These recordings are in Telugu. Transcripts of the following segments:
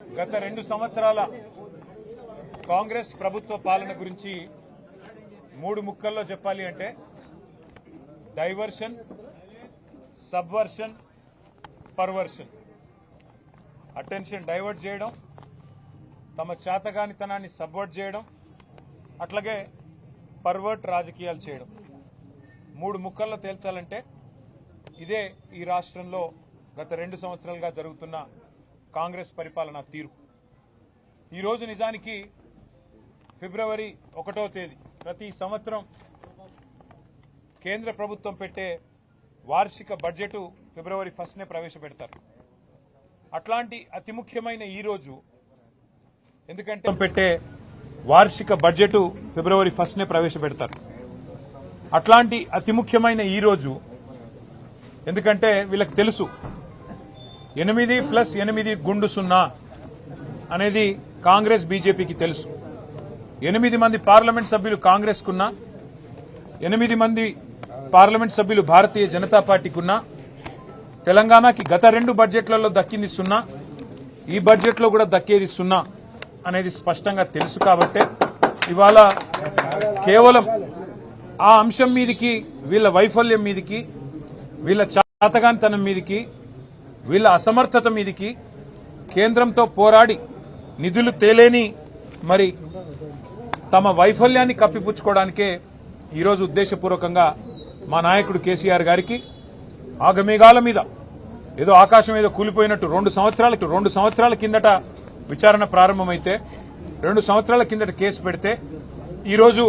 గత రెండు సంవత్సరాల కాంగ్రెస్ ప్రభుత్వ పాలన గురించి మూడు ముక్కల్లో చెప్పాలి అంటే diversion subversion perversion. Attention divert చేయడం తమ చేతగానితనాన్ని సబ్వర్ట్ చేయడం అట్లాగే పర్వర్ట్ రాజకీయాలు చేయడం. మూడు ముక్కల్లో తేల్చాలంటే ఇదే ఈ రాష్ట్రంలో గత రెండు సంవత్సరాలుగా జరుగుతున్న కాంగ్రెస్ పరిపాలనా తీరు. ఈరోజు నిజానికి ఫిబ్రవరి ఒకటో తేదీ. ప్రతి సంవత్సరం కేంద్ర ప్రభుత్వం పెట్టే వార్షిక బడ్జెట్ ఫిబ్రవరి ఫస్ట్నే ప్రవేశపెడతారు. అట్లాంటి అతి ముఖ్యమైన ఈ రోజు ఎందుకంటే పెట్టే వార్షిక బడ్జెట్ ఫిబ్రవరి ఫస్ట్నే ప్రవేశపెడతారు. అట్లాంటి అతి ముఖ్యమైన ఈ రోజు ఎందుకంటే వీళ్ళకి తెలుసు ఎనిమిది ప్లస్ ఎనిమిది గుండు సున్నా అనేది కాంగ్రెస్ బీజేపీకి తెలుసు. ఎనిమిది మంది పార్లమెంట్ సభ్యులు కాంగ్రెస్ కున్నా ఎనిమిది మంది పార్లమెంట్ సభ్యులు భారతీయ జనతా పార్టీకున్నా తెలంగాణకి గత రెండు బడ్జెట్లలో దక్కింది సున్నా ఈ బడ్జెట్లో కూడా దక్కేది సున్నా అనేది స్పష్టంగా తెలుసు కాబట్టే ఇవాళ కేవలం ఆ అంశం మీదికి వీళ్ళ వైఫల్యం మీదికి వీళ్ళ చాతగానితనం మీదికి వీళ్ళ అసమర్థత మీదికి కేంద్రంతో పోరాడి నిధులు తేలేని మరి తమ వైఫల్యాన్ని కప్పిపుచ్చుకోవడానికే ఈరోజు ఉద్దేశపూర్వకంగా మా నాయకుడు కేసీఆర్ గారికి ఆగమేఘాల మీద ఏదో ఆకాశం ఏదో కూలిపోయినట్టు రెండు సంవత్సరాలకి రెండు సంవత్సరాల కిందట విచారణ ప్రారంభమైతే రెండు సంవత్సరాల కిందట కేసు పెడితే ఈరోజు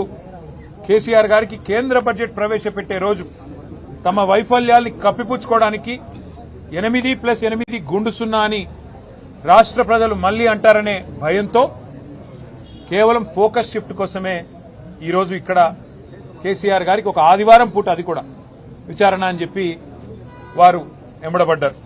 కేసీఆర్ గారికి కేంద్ర బడ్జెట్ ప్రవేశపెట్టే రోజు తమ వైఫల్యాల్ని కప్పిపుచ్చుకోవడానికి ఎనిమిది ప్లస్ ఎనిమిది గుండు సున్నా అని రాష్ట్ర ప్రజలు మళ్ళీ అంటారనే భయంతో కేవలం ఫోకస్ షిఫ్ట్ కోసమే ఈరోజు ఇక్కడ కేసీఆర్ గారికి ఒక ఆదివారం పూట అది కూడా విచారణ అని చెప్పి వారు ఎంబడబడ్డారు